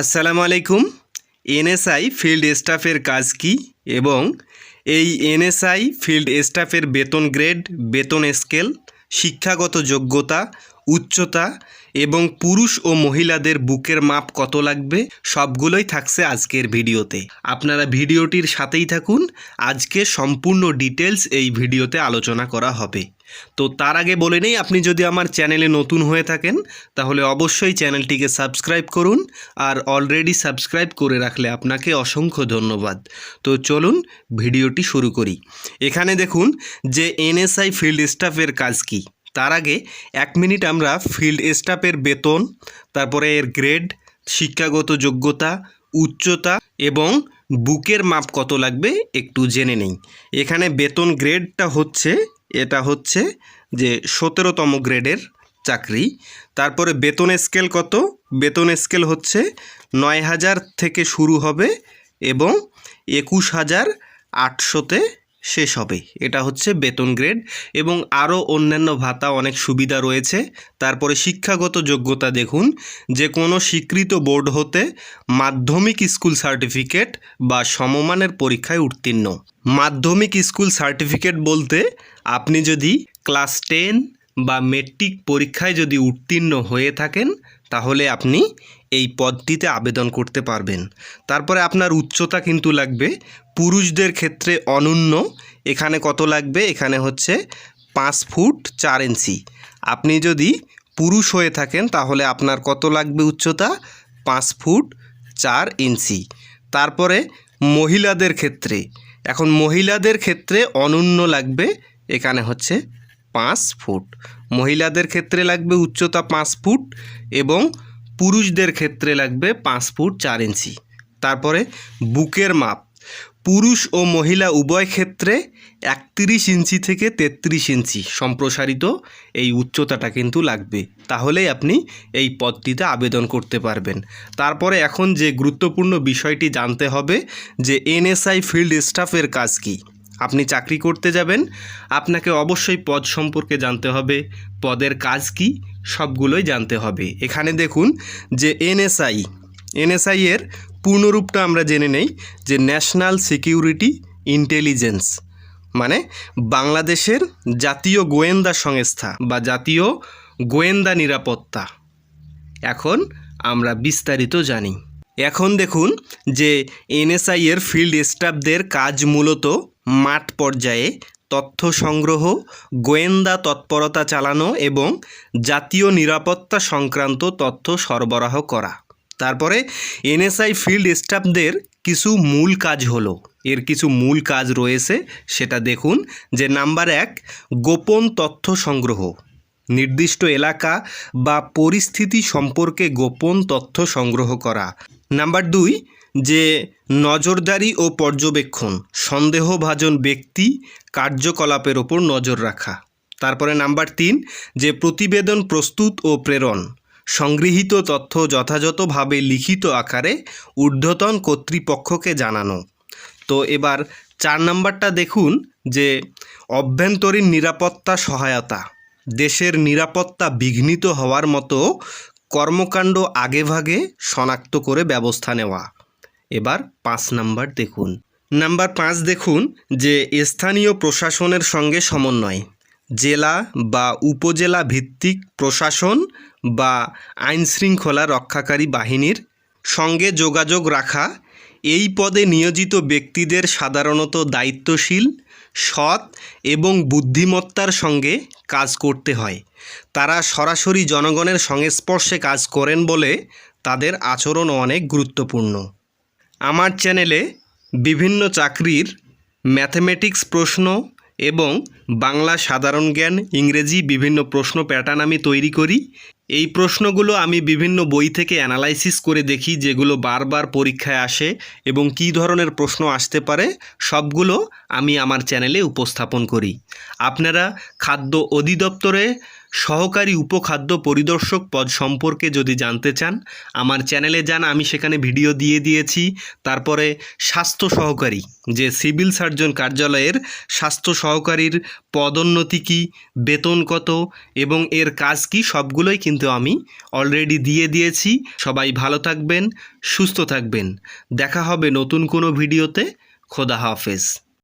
আসসালামু আলাইকুম। NSI field স্টাফের কাজ কি এবং এই এনএসআই ফিল্ড স্টাফের বেতন গ্রেড, বেতন স্কেল, শিক্ষাগত যোগ্যতা, উচ্চতা এবং পুরুষ ও মহিলাদের বুকের মাপ কত লাগবে সবগুলোই থাকছে আজকের ভিডিওতে। আপনারা ভিডিওটির সাথেই থাকুন। আজকে সম্পূর্ণ ডিটেলস এই ভিডিওতে আলোচনা করা হবে। তো তার আগে বলে নেই, আপনি যদি আমার চ্যানেলে নতুন হয়ে থাকেন, তাহলে অবশ্যই চ্যানেলটিকে সাবস্ক্রাইব করুন আর অলরেডি সাবস্ক্রাইব করে রাখলে আপনাকে অসংখ্য ধন্যবাদ। তো চলুন ভিডিওটি শুরু করি। এখানে দেখুন যে এনএসআই ফিল্ড স্টাফের কাজ কি। তার আগে এক মিনিট আমরা ফিল্ড স্টাফের বেতন, তারপরে এর গ্রেড, শিক্ষাগত যোগ্যতা, উচ্চতা এবং বুকের মাপ কত লাগবে একটু জেনে নেই। এখানে বেতন গ্রেডটা হচ্ছে এটা হচ্ছে যে সতেরোতম গ্রেডের চাকরি। তারপরে বেতন স্কেল কত? বেতন স্কেল হচ্ছে নয় হাজার থেকে শুরু হবে এবং একুশ হাজার আটশোতে শেষ হবে। এটা হচ্ছে বেতন গ্রেড এবং আরও অন্যান্য ভাতা অনেক সুবিধা রয়েছে। তারপরে শিক্ষাগত যোগ্যতা দেখুন। যে কোনো স্বীকৃত বোর্ড হতে মাধ্যমিক স্কুল সার্টিফিকেট বা সমমানের পরীক্ষায় উত্তীর্ণ। মাধ্যমিক স্কুল সার্টিফিকেট বলতে আপনি যদি ক্লাস টেন বা মেট্রিক পরীক্ষায় যদি উত্তীর্ণ হয়ে থাকেন, তাহলে আপনি এই পদটিতে আবেদন করতে পারবেন। তারপরে আপনার উচ্চতা কিন্তু লাগবে। পুরুষদের ক্ষেত্রে অনন্য। এখানে কত লাগবে? এখানে হচ্ছে পাঁচ ফুট চার ইঞ্চি। আপনি যদি পুরুষ হয়ে থাকেন, তাহলে আপনার কত লাগবে উচ্চতা? পাঁচ ফুট চার ইঞ্চি। তারপরে মহিলাদের ক্ষেত্রে। এখন মহিলাদের ক্ষেত্রে অনন্য লাগবে, এখানে হচ্ছে পাঁচ ফুট। মহিলাদের ক্ষেত্রে লাগবে উচ্চতা পাঁচ ফুট এবং পুরুষদের ক্ষেত্রে লাগবে পাঁচ ফুট চার ইঞ্চি। তারপরে বুকের মাপ। পুরুষ ও মহিলা উভয় ক্ষেত্রে একত্রিশ ইঞ্চি থেকে তেত্রিশ ইঞ্চি সম্প্রসারিত এই উচ্চতাটা কিন্তু লাগবে। তাহলেই আপনি এই পদটিতে আবেদন করতে পারবেন। তারপরে এখন যে গুরুত্বপূর্ণ বিষয়টি জানতে হবে যে এনএসআই ফিল্ড স্টাফের কাজ কী। আপনি চাকরি করতে যাবেন, আপনাকে অবশ্যই পদ সম্পর্কে জানতে হবে। পদের কাজ কি সবগুলোই জানতে হবে। এখানে দেখুন যে এনএসআই এনএসআই এর পূর্ণরূপটা আমরা জেনে নেই যে ন্যাশনাল সিকিউরিটি ইন্টেলিজেন্স মানে বাংলাদেশের জাতীয় গোয়েন্দা সংস্থা বা জাতীয় গোয়েন্দা নিরাপত্তা। এখন আমরা বিস্তারিত জানি। এখন দেখুন যে এনএসআই এর ফিল্ড স্টাফদের কাজ মূলত মাঠ পর্যায়ে তথ্য সংগ্রহ গোয়েন্দা তৎপরতা চালানো এবং জাতীয় নিরাপত্তা সংক্রান্ত তথ্য সরবরাহ করা। তারপরে এনএসআই ফিল্ড স্টাফদের কিছু মূল কাজ হলো। এর কিছু মূল কাজ রয়েছে, সেটা দেখুন, যে নাম্বার এক, গোপন তথ্য সংগ্রহ নির্দিষ্ট এলাকা বা পরিস্থিতি সম্পর্কে গোপন তথ্য সংগ্রহ করা। নাম্বার দুই যে নজরদারি ও পর্যবেক্ষণ, সন্দেহভাজন ব্যক্তি কার্যকলাপের ওপর নজর রাখা। তারপরে নাম্বার তিন, যে প্রতিবেদন প্রস্তুত ও প্রেরণ, সংগৃহীত তথ্য যথাযথভাবে লিখিত আকারে ঊর্ধ্বতন কর্তৃপক্ষকে জানানো। তো এবার চার নাম্বারটা দেখুন, যে অভ্যন্তরীণ নিরাপত্তা সহায়তা, দেশের নিরাপত্তা বিঘ্নিত হওয়ার মতো কর্মকাণ্ড আগেভাগে শনাক্ত করে ব্যবস্থা নেওয়া। এবার পাঁচ নাম্বার দেখুন। নাম্বার পাঁচ দেখুন যে স্থানীয় প্রশাসনের সঙ্গে সমন্বয়। জেলা বা উপজেলা ভিত্তিক প্রশাসন বা আইনশৃঙ্খলা রক্ষাকারী বাহিনীর সঙ্গে যোগাযোগ রাখা, এই পদে নিয়োজিত ব্যক্তিদের সাধারণত দায়িত্বশীল, সৎ এবং বুদ্ধিমত্তার সঙ্গে কাজ করতে হয়। তারা সরাসরি জনগণের সংস্পর্শে কাজ করেন বলে তাদের আচরণ অনেক গুরুত্বপূর্ণ। আমার চ্যানেলে বিভিন্ন চাকরির ম্যাথমেটিক্স প্রশ্ন এবং বাংলা সাধারণ জ্ঞান ইংরেজি বিভিন্ন প্রশ্ন প্যাটার্ন আমি তৈরি করি। এই প্রশ্নগুলো আমি বিভিন্ন বই থেকে অ্যানালাইসিস করে দেখি যেগুলো বারবার পরীক্ষায় আসে এবং কী ধরনের প্রশ্ন আসতে পারে, সবগুলো আমি আমার চ্যানেলে উপস্থাপন করি। আপনারা খাদ্য অধিদপ্তরে সহকারী উপখাদ্য পরিদর্শক পদ সম্পর্কে যদি জানতে চান, আমার চ্যানেলে যান, আমি সেখানে ভিডিও দিয়ে দিয়েছি। তারপরে স্বাস্থ্য সহকারী, যে সিভিল সার্জন কার্যালয়ের স্বাস্থ্য সহকারীর পদোন্নতি কী, বেতন কত, এবং এর কাজ কি, সবগুলোই কিন্তু কিন্তু আমি অলরেডি দিয়ে দিয়েছি। সবাই ভালো থাকবেন, সুস্থ থাকবেন। দেখা হবে নতুন কোনো ভিডিওতে। খোদা হাফেজ।